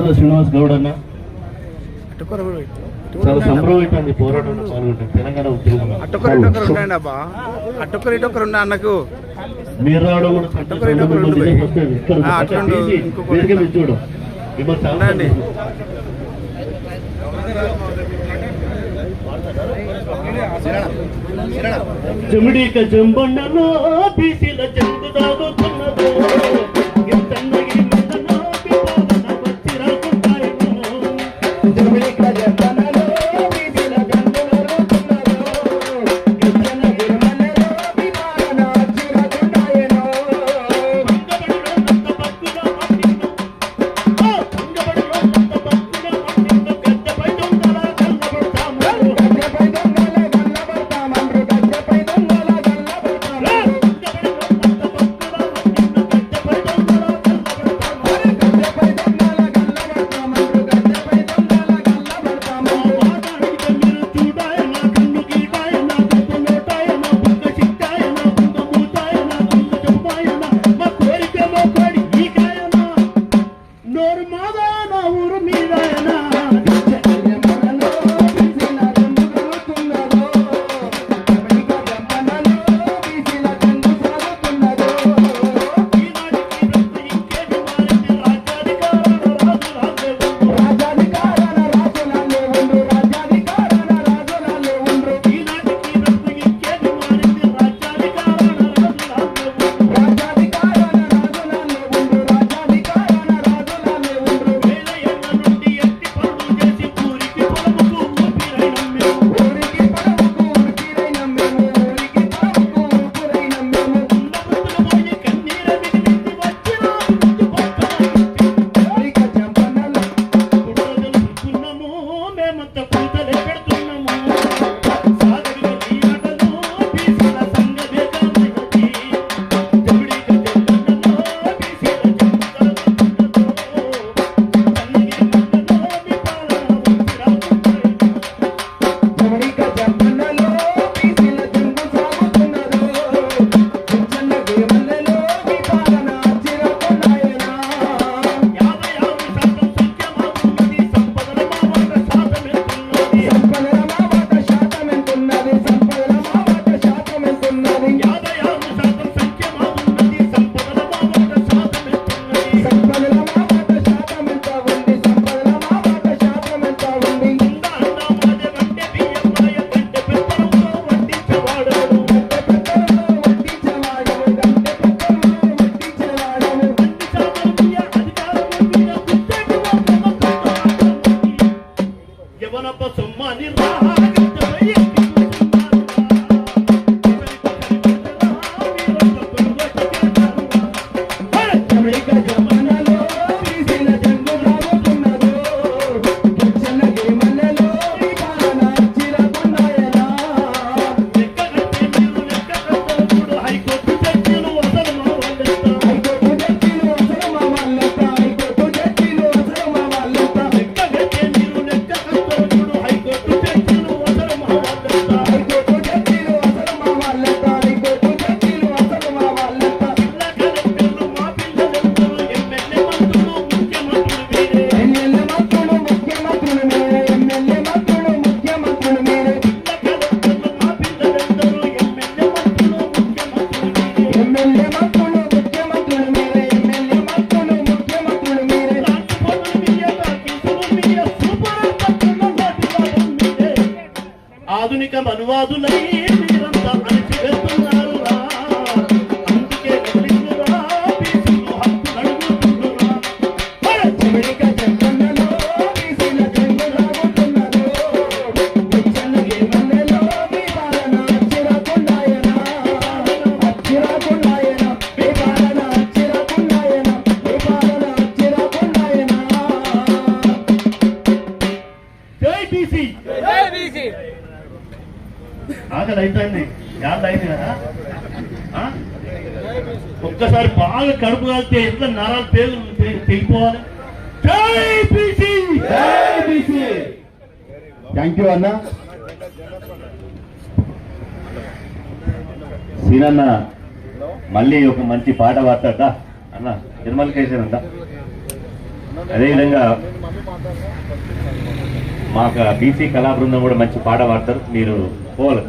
రాజా శ్రీనివాస్ గౌడ్ అన్న చాలా సంప్రదాయమైంది పోరాటంలో పాల్గొంటారు తెలంగాణ ఉద్యోగం అట్టొక్కరు అన్నకు. మీరు రావడం కూడా చూడు. చెమిడి చెంబండలో బీసీ Bye. ఆధునిక మనువాదులై ఆకలి అవుతుంది గాలి అయింది ఒక్కసారి బాగా కడుపు కాలితే ఎంత నరాలు పేరు తెగిపోవాలి థ్యాంక్ యూ అన్న. సీనన్న మళ్ళీ ఒక మంచి పాట పాడతాడా అన్న తిరుమల కేసర్ అంట. అదేవిధంగా మాకు బీసీ కళా బృందం కూడా మంచి పాట పాడతారు. మీరు పోవాలి